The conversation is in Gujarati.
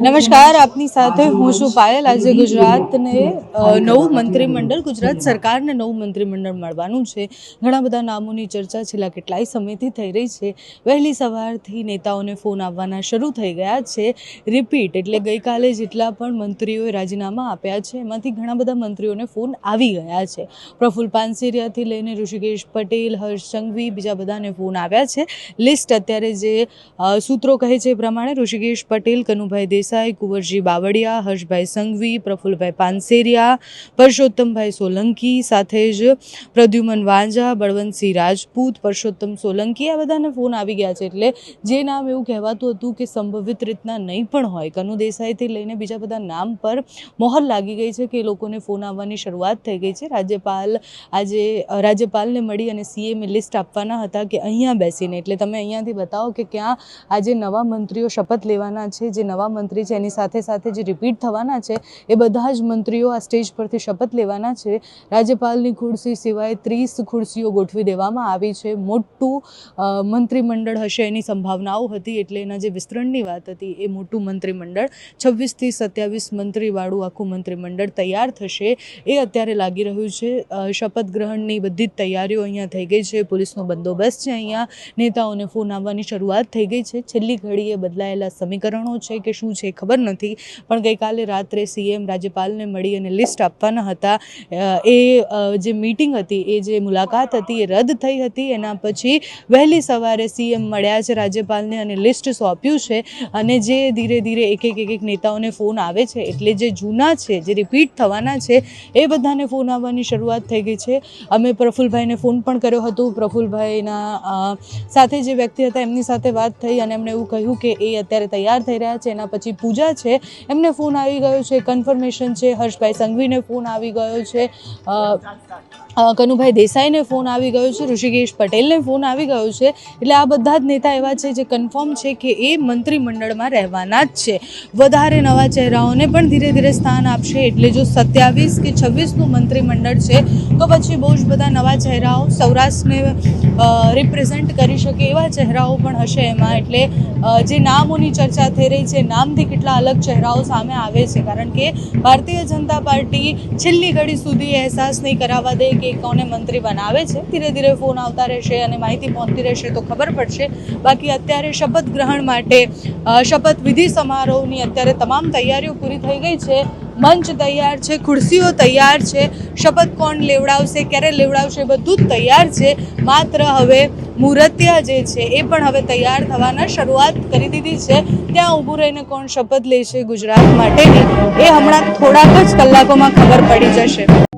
નમસ્કાર, આપની સાથે હું છું પાયલ. આજે ગુજરાતને નવું મંત્રીમંડળ, ગુજરાત સરકારને નવું મંત્રીમંડળ મળવાનું છે. ઘણા બધા નામોની ચર્ચા છેલ્લા કેટલાય સમયથી થઈ રહી છે. વહેલી સવારથી નેતાઓને ફોન આવવાના શરૂ થઈ ગયા છે. રિપીટ એટલે ગઈકાલે જેટલા પણ મંત્રીઓએ રાજીનામા આપ્યા છે, એમાંથી ઘણા બધા મંત્રીઓને ફોન આવી ગયા છે. પ્રફુલ પાનસેરિયાથી લઈને ઋષિકેશ પટેલ, હર્ષ સંઘવી બીજા બધાને ફોન આવ્યા છે. લિસ્ટ અત્યારે જે સૂત્રો કહે છે એ પ્રમાણે ઋષિકેશ પટેલ, કનુભાઈ દેસાઈ, કુંવરજી બાવળિયા, હર્ષભાઈ સંઘવી પ્રફુલભાઈ પાનસેરિયા પરસોત્તમભાઈ સોલંકી સાથે જ પ્રદ્યુમન વાંઝા, બળવંતસિંહ રાજપૂત પરસોત્તમ સોલંકી આ બધાને ફોન આવી ગયા છે. એટલે જે નામ એવું કહેવાતું હતું કે સંભવિત રીતના નહીં પણ હોય. કનુ દેસાઈથી લઈને બીજા બધા નામ પર મોહર લાગી ગઈ છે કે એ લોકોને ફોન આવવાની શરૂઆત થઈ ગઈ છે. રાજ્યપાલ આજે, રાજ્યપાલને મળી અને સીએમએ લિસ્ટ આપવાના હતા કે અહીંયા બેસીને. એટલે તમે અહીંયાથી બતાવો કે ક્યાં આજે નવા મંત્રીઓ શપથ લેવાના છે. જે નવા મંત્રી છે, એની સાથે સાથે જે રિપીટ થવાના છે, એ બધા જ મંત્રીઓ આ સ્ટેજ પરથી શપથ લેવાના છે. રાજ્યપાલની ખુરશી સિવાય ત્રીસ ખુરશીઓ ગોઠવી દેવામાં આવી છે. મોટું મંત્રીમંડળ હશે એની સંભાવનાઓ હતી એટલે એના જે વિસ્તરણની વાત હતી, એ મોટું મંત્રીમંડળ છવ્વીસથી સત્યાવીસ મંત્રીવાળું આખું મંત્રીમંડળ તૈયાર થશે. એ અત્યારે લાગી રહ્યું છે. શપથ ગ્રહણની બધી જ તૈયારીઓ અહીંયા થઈ ગઈ છે. પોલીસનો બંદોબસ્ત છે અહીંયા. નેતાઓને ફોન આવવાની શરૂઆત થઈ ગઈ છે. છેલ્લી ઘડીએ બદલાયેલા સમીકરણો છે કે શું છે ખબર નથી. પણ ગઈકાલે રાત્રે સીએમ રાજ્યપાલને મળી અને લિસ્ટ આપવાના હતા. એ જે મીટિંગ હતી, એ જે મુલાકાત હતી, એ રદ થઈ હતી. એના પછી વહેલી સવારે સીએમ મળ્યા છે રાજ્યપાલને અને લિસ્ટ સોંપ્યું છે. અને જે ધીરે ધીરે એક એક એક એક નેતાઓને ફોન આવે છે, એટલે જે જૂના છે, જે રિપીટ થવાના છે, એ બધાને ફોન આવવાની શરૂઆત થઈ ગઈ છે. અમે પ્રફુલભાઈને ફોન પણ કર્યો હતો. પ્રફુલભાઈના સાથે જે વ્યક્તિ હતા, એમની સાથે વાત થઈ અને એમણે એવું કહ્યું કે એ અત્યારે તૈયાર થઈ રહ્યા છે. એના પછી પૂજા છે, એમને ફોન આવી ગયો છે કન્ફર્મેશન છે, હર્ષભાઈ સંઘવીને ફોન આવી ગયો છે કનુભાઈ દેસાઈને ફોન આવી ગયો છે, ઋષિકેશ પટેલને ફોન આવી ગયો છે, એટલે આ બધા જ નેતા એવા છે જે કન્ફર્મ છે કે એ મંત્રીમંડળમાં રહેવાના જ છે. વધારે નવા ચહેરાઓને પણ ધીરે ધીરે સ્થાન આપશે, એટલે જો સત્યાવીસ કે છવ્વીસનું મંત્રીમંડળ છે, તો પછી બહુ જ બધા નવા ચહેરાઓ સૌરાષ્ટ્રને રિપ્રેઝેન્ટ કરી શકે એવા ચહેરાઓ પણ હશે એમાં, એટલે જે નામોની ચર્ચા થઈ રહી છે નામથી કેટલા અલગ ચહેરાઓ સામે આવે છે. કારણ કે ભારતીય જનતા પાર્ટી છેલ્લી ઘડી સુધી અહેસાસ નહીં કરાવવા દે કે કોને મંત્રી બનાવે છે. ધીરે ધીરે ફોન આવતા રહેશે અને માહિતી પહોંચતી રહેશે તો ખબર પડશે. બાકી અત્યારે શપથ ગ્રહણ માટે શપથવિધિ શપથ વિધિ સમારોહની અત્યારે તમામ તૈયારીઓ પૂરી થઈ ગઈ છે. મંચ તૈયાર છે, ખુરશીઓ તૈયાર છે, શપથ કોણ લેવડાવશે, ક્યારે લેવડાવશે બધું જ તૈયાર છે. માત્ર હવે મુહૂર્ત્ય જે છે એ પણ હવે તૈયાર થવાના શરૂઆત કરી દીધી છે. ત્યાં ઊભું રહીને કોણ શપથ લેશે ગુજરાત માટેની એ હમણાં થોડાક જ કલાકોમાં ખબર પડી જશે.